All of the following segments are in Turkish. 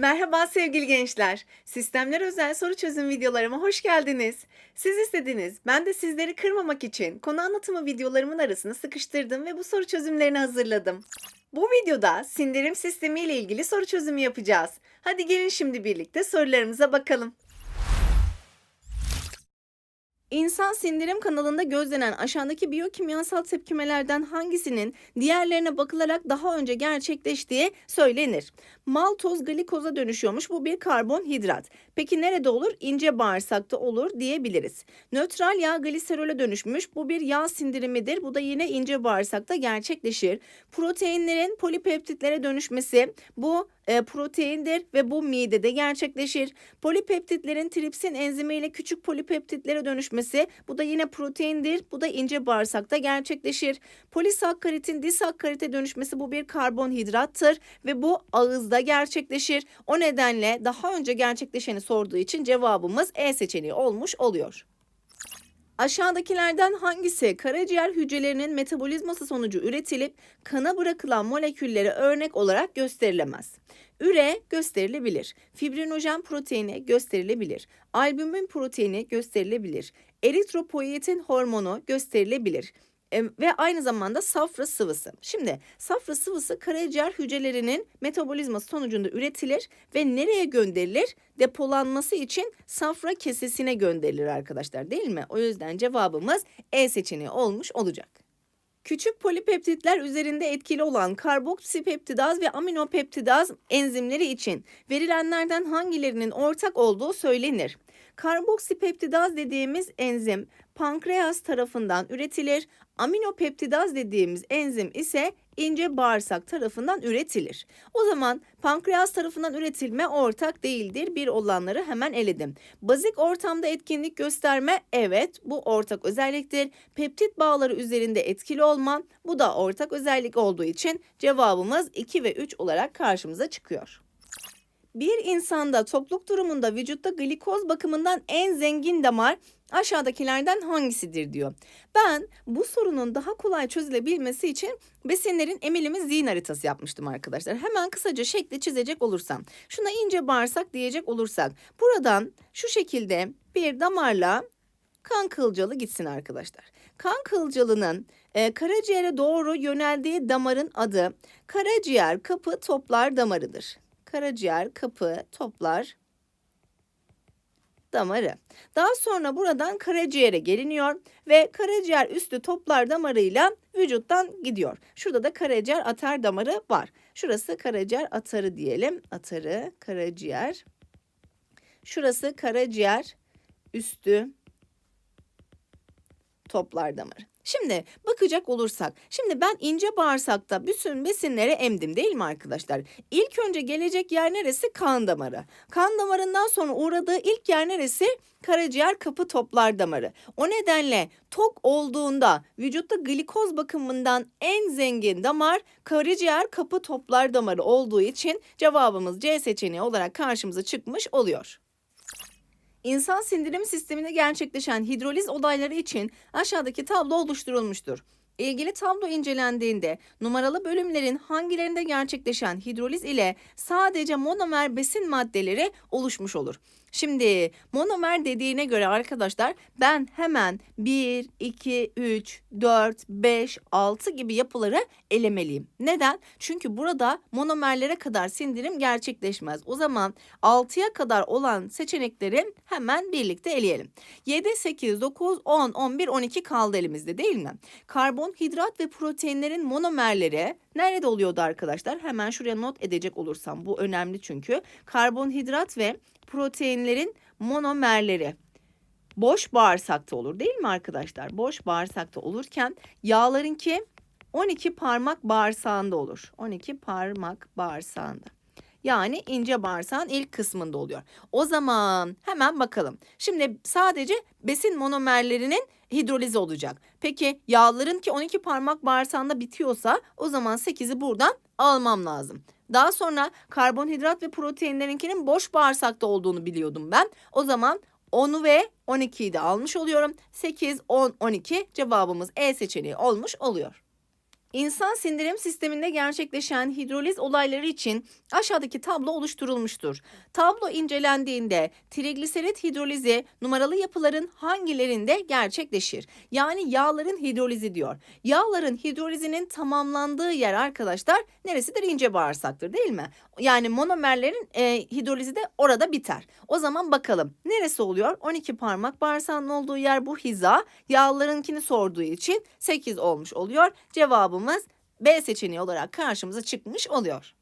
Merhaba sevgili gençler. Sistemler özel soru çözüm videolarıma hoş geldiniz. Siz istediniz. Ben de sizleri kırmamak için konu anlatımı videolarımın arasına sıkıştırdım ve bu soru çözümlerini hazırladım. Bu videoda sindirim sistemi ile ilgili soru çözümü yapacağız. Hadi gelin şimdi birlikte sorularımıza bakalım. İnsan sindirim kanalında gözlenen aşağıdaki biyokimyasal tepkimelerden hangisinin diğerlerine bakılarak daha önce gerçekleştiği söylenir. Maltoz glikoza dönüşüyormuş. Bu bir karbonhidrat. Peki nerede olur? İnce bağırsakta olur diyebiliriz. Nötral yağ gliserole dönüşmüş. Bu bir yağ sindirimidir. Bu da yine ince bağırsakta gerçekleşir. Proteinlerin polipeptitlere dönüşmesi bu e, proteindir ve bu midede gerçekleşir. Polipeptitlerin tripsin enzimiyle küçük polipeptitlere dönüşmesi bu da yine proteindir. Bu da ince bağırsakta gerçekleşir. Polisakkaritin disakkarite dönüşmesi bu bir karbonhidrattır ve bu ağızda gerçekleşir. O nedenle daha önce gerçekleşeni sorduğu için cevabımız E seçeneği olmuş oluyor. Aşağıdakilerden hangisi karaciğer hücrelerinin metabolizması sonucu üretilip kana bırakılan moleküllere örnek olarak gösterilemez? Üre gösterilebilir. Fibrinojen proteini gösterilebilir. Albümin proteini gösterilebilir. Eritropoietin hormonu gösterilebilir ve aynı zamanda safra sıvısı. Şimdi safra sıvısı karaciğer hücrelerinin metabolizması sonucunda üretilir ve nereye gönderilir? Depolanması için safra kesesine gönderilir arkadaşlar değil mi? O yüzden cevabımız E seçeneği olmuş olacak. Küçük polipeptitler üzerinde etkili olan karboksipeptidaz ve aminopeptidaz enzimleri için verilenlerden hangilerinin ortak olduğu söylenir. Karboksipeptidaz dediğimiz enzim pankreas tarafından üretilir. Aminopeptidaz dediğimiz enzim ise ince bağırsak tarafından üretilir. O zaman pankreas tarafından üretilme ortak değildir. Bir olanları hemen eledim. Bazik ortamda etkinlik gösterme evet bu ortak özelliktir. Peptit bağları üzerinde etkili olma bu da ortak özellik olduğu için cevabımız 2 ve 3 olarak karşımıza çıkıyor. Bir insanda tokluk durumunda vücutta glikoz bakımından en zengin damar aşağıdakilerden hangisidir diyor. Ben bu sorunun daha kolay çözülebilmesi için besinlerin emilimi zihin haritası yapmıştım arkadaşlar. Hemen kısaca şekli çizecek olursam. Şuna ince bağırsak diyecek olursak. Buradan şu şekilde bir damarla kan kılcalı gitsin arkadaşlar. Kan kılcalının e, karaciğere doğru yöneldiği damarın adı karaciğer kapı toplar damarıdır karaciğer kapı toplar damarı. Daha sonra buradan karaciğere geliniyor ve karaciğer üstü toplar damarıyla vücuttan gidiyor. Şurada da karaciğer atar damarı var. Şurası karaciğer atarı diyelim. Atarı, karaciğer. Şurası karaciğer üstü toplar damarı. Şimdi bakacak olursak, şimdi ben ince bağırsakta bütün besinleri emdim değil mi arkadaşlar? İlk önce gelecek yer neresi? Kan damarı. Kan damarından sonra uğradığı ilk yer neresi? Karaciğer kapı toplar damarı. O nedenle tok olduğunda vücutta glikoz bakımından en zengin damar karaciğer kapı toplar damarı olduğu için cevabımız C seçeneği olarak karşımıza çıkmış oluyor. İnsan sindirim sisteminde gerçekleşen hidroliz olayları için aşağıdaki tablo oluşturulmuştur. İlgili tablo incelendiğinde numaralı bölümlerin hangilerinde gerçekleşen hidroliz ile sadece monomer besin maddeleri oluşmuş olur. Şimdi monomer dediğine göre arkadaşlar ben hemen 1, 2, 3, 4, 5, 6 gibi yapıları elemeliyim. Neden? Çünkü burada monomerlere kadar sindirim gerçekleşmez. O zaman 6'ya kadar olan seçenekleri hemen birlikte eleyelim. 7, 8, 9, 10, 11, 12 kaldı elimizde değil mi? Karbonhidrat ve proteinlerin monomerleri nerede oluyordu arkadaşlar? Hemen şuraya not edecek olursam bu önemli çünkü. Karbonhidrat ve proteinlerin monomerleri boş bağırsakta olur değil mi arkadaşlar? Boş bağırsakta olurken yağlarınki 12 parmak bağırsağında olur. 12 parmak bağırsağında. Yani ince bağırsağın ilk kısmında oluyor. O zaman hemen bakalım. Şimdi sadece besin monomerlerinin hidroliz olacak. Peki yağların ki 12 parmak bağırsağında bitiyorsa o zaman 8'i buradan almam lazım. Daha sonra karbonhidrat ve proteinlerinkinin boş bağırsakta olduğunu biliyordum ben. O zaman 10'u ve 12'yi de almış oluyorum. 8, 10, 12 cevabımız E seçeneği olmuş oluyor. İnsan sindirim sisteminde gerçekleşen hidroliz olayları için aşağıdaki tablo oluşturulmuştur. Tablo incelendiğinde trigliserit hidrolizi numaralı yapıların hangilerinde gerçekleşir? Yani yağların hidrolizi diyor. Yağların hidrolizinin tamamlandığı yer arkadaşlar neresidir? İnce bağırsaktır değil mi? Yani monomerlerin e, hidrolizi de orada biter. O zaman bakalım neresi oluyor? 12 parmak bağırsağının olduğu yer bu hiza. Yağlarınkini sorduğu için 8 olmuş oluyor. Cevabımız B seçeneği olarak karşımıza çıkmış oluyor.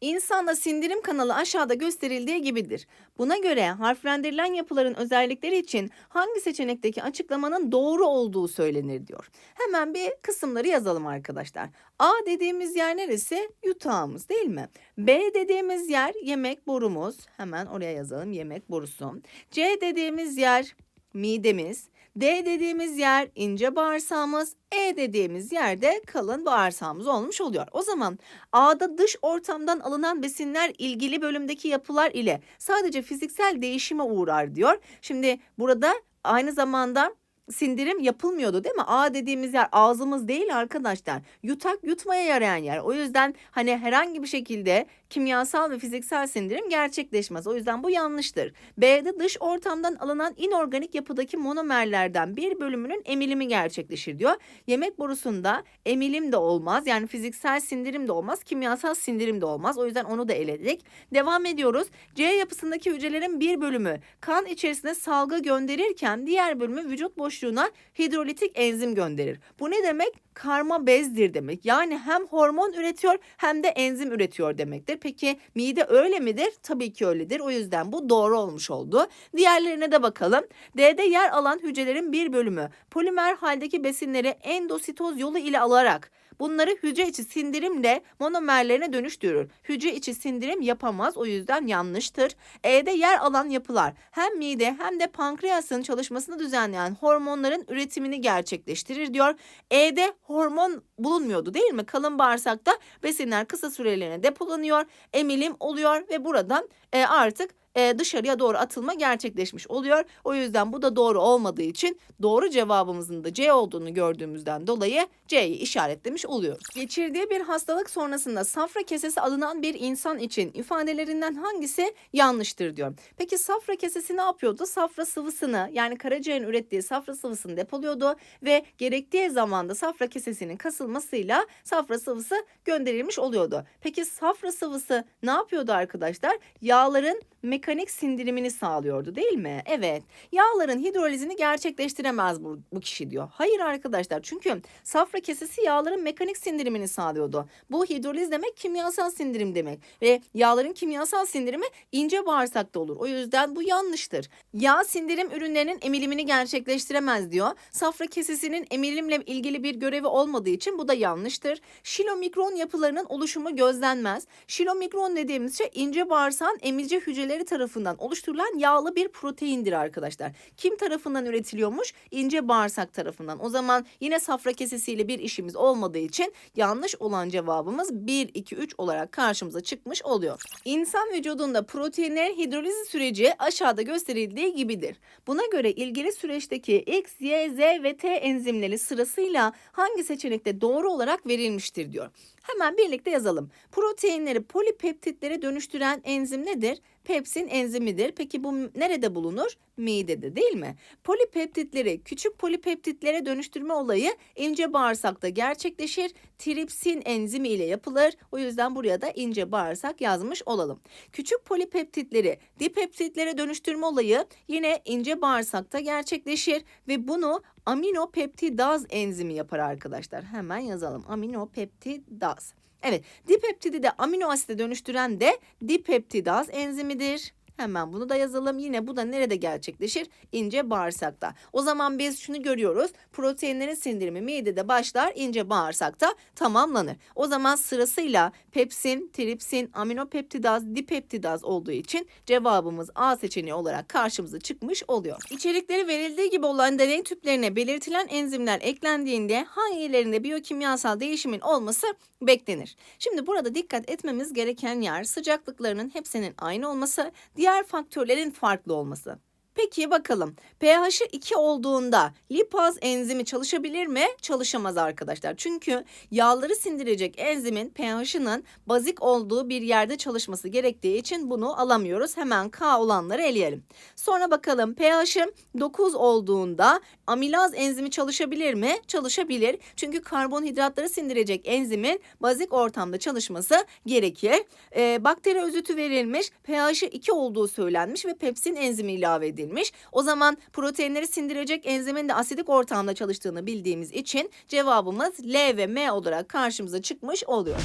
İnsanda sindirim kanalı aşağıda gösterildiği gibidir. Buna göre harflendirilen yapıların özellikleri için hangi seçenekteki açıklamanın doğru olduğu söylenir diyor. Hemen bir kısımları yazalım arkadaşlar. A dediğimiz yer neresi? Yutağımız değil mi? B dediğimiz yer yemek borumuz. Hemen oraya yazalım yemek borusu. C dediğimiz yer midemiz. D dediğimiz yer ince bağırsağımız, E dediğimiz yerde kalın bağırsağımız olmuş oluyor. O zaman A'da dış ortamdan alınan besinler ilgili bölümdeki yapılar ile sadece fiziksel değişime uğrar diyor. Şimdi burada aynı zamanda sindirim yapılmıyordu değil mi? A dediğimiz yer ağzımız değil arkadaşlar. Yutak yutmaya yarayan yer. O yüzden hani herhangi bir şekilde kimyasal ve fiziksel sindirim gerçekleşmez. O yüzden bu yanlıştır. B'de dış ortamdan alınan inorganik yapıdaki monomerlerden bir bölümünün emilimi gerçekleşir diyor. Yemek borusunda emilim de olmaz. Yani fiziksel sindirim de olmaz. Kimyasal sindirim de olmaz. O yüzden onu da eledik. Devam ediyoruz. C yapısındaki hücrelerin bir bölümü kan içerisine salgı gönderirken diğer bölümü vücut boşluğuna hidrolitik enzim gönderir. Bu ne demek? Karma bezdir demek. Yani hem hormon üretiyor hem de enzim üretiyor demektir. Peki mide öyle midir? Tabii ki öyledir. O yüzden bu doğru olmuş oldu. Diğerlerine de bakalım. D'de yer alan hücrelerin bir bölümü polimer haldeki besinleri endositoz yolu ile alarak Bunları hücre içi sindirimle monomerlerine dönüştürür. Hücre içi sindirim yapamaz o yüzden yanlıştır. E'de yer alan yapılar hem mide hem de pankreasın çalışmasını düzenleyen hormonların üretimini gerçekleştirir diyor. E'de hormon bulunmuyordu değil mi? Kalın bağırsakta besinler kısa süreliğine depolanıyor, emilim oluyor ve buradan e, artık e, dışarıya doğru atılma gerçekleşmiş oluyor. O yüzden bu da doğru olmadığı için doğru cevabımızın da C olduğunu gördüğümüzden dolayı C'yi işaretlemiş oluyoruz. Geçirdiği bir hastalık sonrasında safra kesesi alınan bir insan için ifadelerinden hangisi yanlıştır diyor. Peki safra kesesi ne yapıyordu? Safra sıvısını yani karaciğerin ürettiği safra sıvısını depoluyordu ve gerektiği zamanda safra kesesinin kasılmasıyla safra sıvısı gönderilmiş oluyordu. Peki safra sıvısı ne yapıyordu arkadaşlar? Yağların mekanik sindirimini sağlıyordu değil mi? Evet. Yağların hidrolizini gerçekleştiremez bu, bu kişi diyor. Hayır arkadaşlar çünkü safra kesesi yağların mekanik sindirimini sağlıyordu. Bu hidroliz demek kimyasal sindirim demek ve yağların kimyasal sindirimi ince bağırsakta olur. O yüzden bu yanlıştır. Yağ sindirim ürünlerinin emilimini gerçekleştiremez diyor. Safra kesesinin emilimle ilgili bir görevi olmadığı için bu da yanlıştır. Şilomikron yapılarının oluşumu gözlenmez. Şilomikron dediğimiz şey ince bağırsağın emici hücreleri tarafından oluşturulan yağlı bir proteindir arkadaşlar. Kim tarafından üretiliyormuş? İnce bağırsak tarafından. O zaman yine safra kesesiyle bir işimiz olmadığı için yanlış olan cevabımız 1, 2, 3 olarak karşımıza çıkmış oluyor. İnsan vücudunda proteinlerin hidrolizi süreci aşağıda gösterildiği gibidir. Buna göre ilgili süreçteki X, Y, Z ve T enzimleri sırasıyla hangi seçenekte doğru olarak verilmiştir diyor. Hemen birlikte yazalım. Proteinleri polipeptitlere dönüştüren enzim nedir? Pepsin enzimidir. Peki bu nerede bulunur? Midede değil mi? Polipeptitleri küçük polipeptitlere dönüştürme olayı ince bağırsakta gerçekleşir. Tripsin enzimi ile yapılır. O yüzden buraya da ince bağırsak yazmış olalım. Küçük polipeptitleri dipeptitlere dönüştürme olayı yine ince bağırsakta gerçekleşir ve bunu aminopeptidaz enzimi yapar arkadaşlar. Hemen yazalım. Aminopeptidaz. Evet, dipeptidi de amino asite dönüştüren de dipeptidaz enzimidir. Hemen bunu da yazalım. Yine bu da nerede gerçekleşir? İnce bağırsakta. O zaman biz şunu görüyoruz. Proteinlerin sindirimi midede başlar, ince bağırsakta tamamlanır. O zaman sırasıyla pepsin, tripsin, aminopeptidaz, dipeptidaz olduğu için cevabımız A seçeneği olarak karşımıza çıkmış oluyor. İçerikleri verildiği gibi olan deney tüplerine belirtilen enzimler eklendiğinde hangilerinde biyokimyasal değişimin olması beklenir. Şimdi burada dikkat etmemiz gereken yer sıcaklıklarının hepsinin aynı olması, faktörlerin farklı olması. Peki bakalım pH'i 2 olduğunda lipaz enzimi çalışabilir mi? Çalışamaz arkadaşlar. Çünkü yağları sindirecek enzimin pH'ının bazik olduğu bir yerde çalışması gerektiği için bunu alamıyoruz. Hemen K olanları eleyelim. Sonra bakalım pH'i 9 olduğunda amilaz enzimi çalışabilir mi? Çalışabilir. Çünkü karbonhidratları sindirecek enzimin bazik ortamda çalışması gerekir. Ee, bakteri özütü verilmiş, pH'i 2 olduğu söylenmiş ve pepsin enzimi ilave edilmiş. O zaman proteinleri sindirecek enzimin de asidik ortamda çalıştığını bildiğimiz için cevabımız L ve M olarak karşımıza çıkmış oluyor.